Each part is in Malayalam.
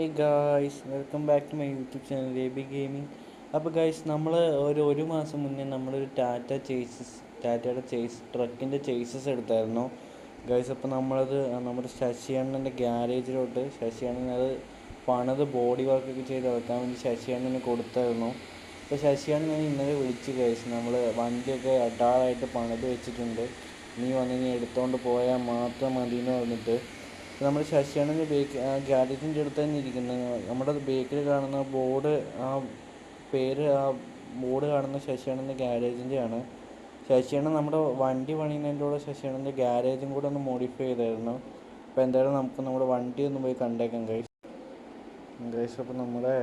Hey guys welcome back to my YouTube channel A B gaming അപ്പോൾ ഗായ്സ് നമ്മൾ ഒരു ഒരു മാസം മുന്നേ നമ്മളൊരു ടാറ്റ ചേസസ് ടാറ്റയുടെ ചേസ് ട്രക്കിന്റെ ചേസസ് എടുത്തായിരുന്നു. ഗായ്സ് അപ്പോൾ നമ്മളത് നമ്മുടെ ശശിയണ്ണന്റെ ഗ്യാരേജിലോട്ട് ശശിയണ്ണൻ അത് പണത് ബോഡി വർക്കൊക്കെ ചെയ്ത് ഇറക്കാൻ വേണ്ടി ശശിയണ്ണന് കൊടുത്തായിരുന്നു. അപ്പോൾ ശശിയണ്ണൻ ഇന്നലെ വിളിച്ച് ഗൈസ് നമ്മൾ വണ്ടിയൊക്കെ അടാറായിട്ട് പണിത് വെച്ചിട്ടുണ്ട്. നീ വന്ന് നീ എടുത്തോണ്ട് പോയാൽ മാത്രം മതി എന്ന് പറഞ്ഞിട്ട് നമ്മൾ ശശിയണ്ണന്റെ ബേക്ക് ആ ഗ്യാരേജിന്റെ അടുത്ത് തന്നെ ഇരിക്കുന്നത്. നമ്മുടെ ബേക്കിൽ കാണുന്ന ബോർഡ് ആ പേര് ആ ബോർഡ് കാണുന്ന ശശിയണ്ണന്റെ ഗ്യാരേജിന്റെ ആണ് ശശിയാണ് നമ്മുടെ വണ്ടി പണിയുന്നതിന്റെ കൂടെ ശശിയണ്ണന്റെ ഗ്യാരേജും കൂടെ ഒന്ന് മോഡിഫൈ ചെയ്തായിരുന്നു. അപ്പോൾ എന്തായാലും നമുക്ക് നമ്മുടെ വണ്ടി ഒന്ന് പോയി കണ്ടേക്കാം ഗൈസ് ഗൈസ് അപ്പോൾ നമ്മുടെ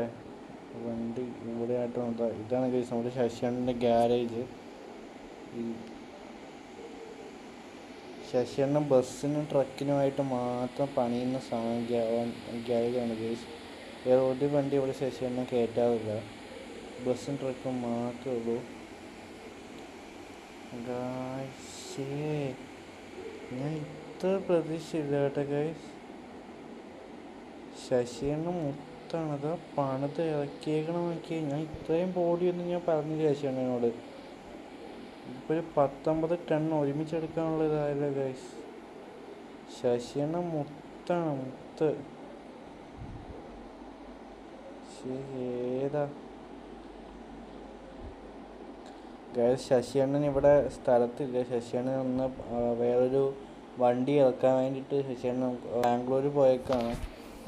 വണ്ടി ഇവിടെ ആയിട്ട് നോക്കാം ഇതാണ് ഗൈസ് നമ്മുടെ ശശിയണ്ണന്റെ ഗ്യാരേജ് ഈ ശശിയണ്ണൻ ബസ്സിനും ട്രക്കിനുമായിട്ട് മാത്രം പണിയുന്ന സമയം ഗ്യാരേജാണ് ഗേസ്. വേറെ ഒരു വണ്ടി ഇവിടെ ശശിയണ്ണൻ കയറ്റാറില്ല. ബസ്സും ട്രക്കും മാത്രമേ ഉള്ളൂ. ഞാൻ ഇത്ര പ്രതീക്ഷയില്ല കേട്ടോ ഗൈസ് ശശിയണ്ണൻ മുത്താണ്. അതാ പണിത് ഇറക്കിയേക്കണമെങ്കിൽ ഞാൻ ഇത്രയും ബോഡിയൊന്നും ഞാൻ പറഞ്ഞില്ല ശശിയണ്ണനോട് ഒരു പത്തൊമ്പത് ടൺ ഒരുമിച്ചെടുക്കാനുള്ള ഇതായല്ലോ ഗൈസ് ശശിയണ്ണ മുത്താണ് മുത്ത്. ഏതാ? ഗൈസ് ശശിയണ്ണൻ ഇവിടെ സ്ഥലത്തില്ല. ശശിയണ്ണൻ ഒന്ന് വേറൊരു വണ്ടി ഇറക്കാൻ വേണ്ടിയിട്ട് ശശിയണ്ണൻ ബാംഗ്ലൂർ പോയേക്കാണ്.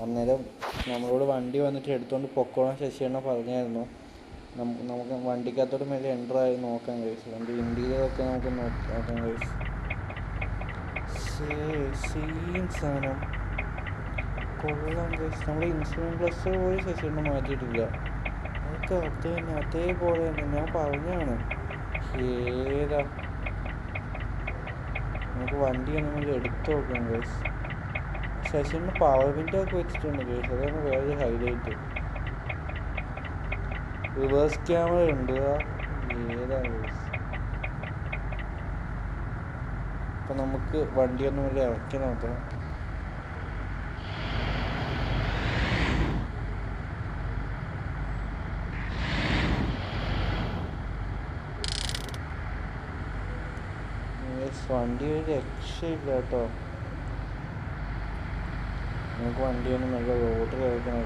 അന്നേരം നമ്മളോട് വണ്ടി വന്നിട്ട് എടുത്തുകൊണ്ട് പൊക്കോളാൻ ശശിയണ്ണ പറഞ്ഞായിരുന്നു. നമുക്ക് നമുക്ക് വണ്ടിക്കകത്തോട്ട് മേലെ എന്റർ ആയി നോക്കാൻ കഴിച്ചു വണ്ടി ഇന്റീരിയറൊക്കെ നമുക്ക് നോക്കാൻ കഴിയും. സാധനം. കൊള്ളാം കഴിച്ചു നമ്മുടെ ഇൻസുലിൻ പ്ലസ് പോലും ശശിയണ്ണൻ മാറ്റിയിട്ടില്ല. അതൊക്കെ അത് തന്നെ അതേപോലെ തന്നെ. ഞാൻ പറഞ്ഞാണ് ഏതാ? നമുക്ക് വണ്ടി നമ്മൾ എടുത്തു നോക്കാം കേസ് ശശിന് പവർ വിൻഡോ ഒക്കെ വെച്ചിട്ടുണ്ട് കേസ് അതാണ് വേറൊരു ഹൈലൈറ്റ് റിവേഴ്സ് ക്യാമറ ഉണ്ട്. ആ ഏതാ ഗൈസ് അപ്പൊ നമുക്ക് വണ്ടി ഒന്നും ഇവിടെ ഇറക്കി നോക്കാം. വണ്ടി ഒരു രക്ഷയില്ല കേട്ടോ. നമുക്ക് വണ്ടി ഒന്ന് നല്ല റോഡിൽ ഇറക്കണം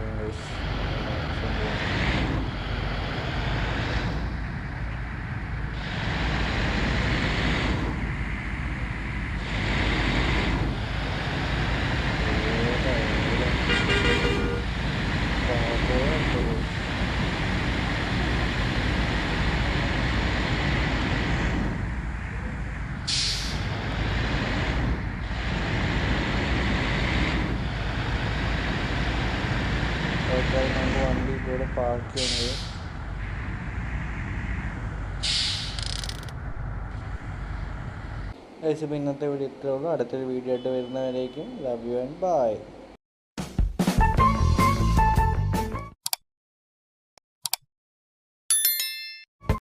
ഗൈസ് നമുക്ക് വണ്ടി ഇതുവരെ പാർക്ക് ചെയ്യുന്നത്. ഗൈസ് ഇന്നത്തെ വീഡിയോ ഇത്രയുള്ളൂ അടുത്തൊരു വീഡിയോ ആയിട്ട് വരുന്നവരേക്കും. Love you and bye